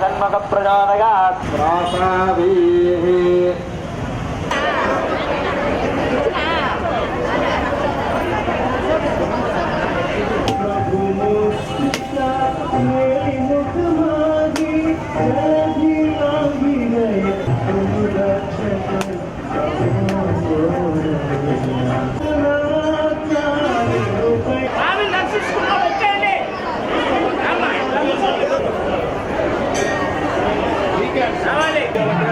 షణ్మక ప్రచోదయాత్ Yeah.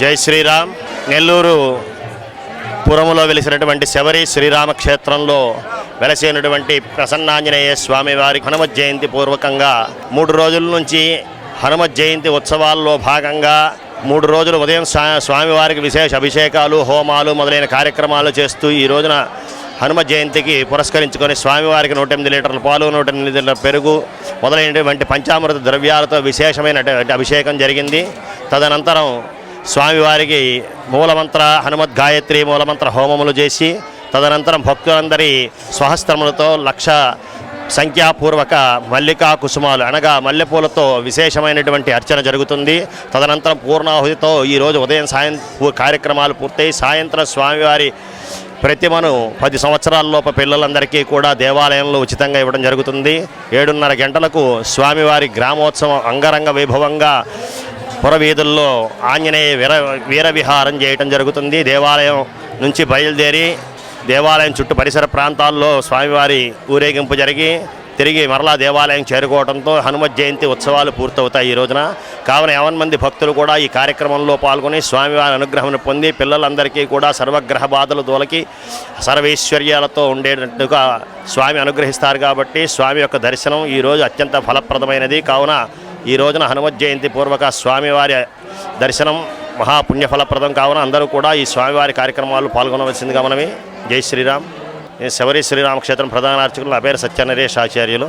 జై శ్రీరామ్. నెల్లూరు పురములో వెలిసినటువంటి శబరి శ్రీరామ క్షేత్రంలో వెలసినటువంటి ప్రసన్నాంజనేయ స్వామి వారి హనుమత్ జయంతి పూర్వకంగా మూడు రోజుల నుంచి హనుమత్ జయంతి ఉత్సవాల్లో భాగంగా మూడు రోజులు ఉదయం స్వా- స్వామివారికి విశేష అభిషేకాలు హోమాలు మొదలైన కార్యక్రమాలు చేస్తూ ఈ రోజున హనుమ జయంతికి పురస్కరించుకొని స్వామివారికి నూట ఎనిమిది లీటర్ల పాలు నూట ఎనిమిది లీటర్ల పెరుగు మొదలైనటువంటి పంచామృత ద్రవ్యాలతో విశేషమైనటువంటి అభిషేకం జరిగింది. తదనంతరం స్వామివారికి మూలమంత్ర హనుమద్ గాయత్రి మూలమంత్ర హోమములు చేసి తదనంతరం భక్తులందరి స్వహస్త్రములతో లక్ష సంఖ్యాపూర్వక మల్లికా కుసుమాలు అనగా మల్లెపూలతో విశేషమైనటువంటి అర్చన జరుగుతుంది. తదనంతరం పూర్ణాహుతితో ఈరోజు ఉదయం సాయం కార్యక్రమాలు పూర్తయి సాయంత్రం స్వామివారి ప్రతిమను పది సంవత్సరాలలోపు పిల్లలందరికీ కూడా దేవాలయంలో ఉచితంగా ఇవ్వడం జరుగుతుంది. ఏడున్నర గంటలకు స్వామివారి గ్రామోత్సవం అంగరంగ వైభవంగా పురవీధుల్లో ఆంజనేయ వీర వీర విహారం చేయటం జరుగుతుంది. దేవాలయం నుంచి బయలుదేరి దేవాలయం చుట్టూ పరిసర ప్రాంతాల్లో స్వామివారి ఊరేగింపు జరిగి తిరిగి మరలా దేవాలయం చేరుకోవడంతో హనుమత్ జయంతి ఉత్సవాలు పూర్తవుతాయి ఈ రోజున. కావున యవన్ మంది భక్తులు కూడా ఈ కార్యక్రమంలో పాల్గొని స్వామివారి అనుగ్రహం పొంది పిల్లలందరికీ కూడా సర్వగ్రహ బాధలు దోలకి సర్వైశ్వర్యాలతో ఉండేటట్టుగా స్వామి అనుగ్రహిస్తారు కాబట్టి స్వామి యొక్క దర్శనం ఈ రోజు అత్యంత ఫలప్రదమైనది. కావున ఈ రోజున హనుమత్ జయంతి పూర్వక స్వామివారి దర్శనం మహాపుణ్యఫలప్రదం కావున అందరూ కూడా ఈ స్వామివారి కార్యక్రమాలు పాల్గొనవలసిందిగా మనమే జై శ్రీరామ్. శబరి శ్రీరామక్షేత్రం ప్రధాన అర్చకులు నా పేరు సత్యనరేష్ ఆచార్యులు.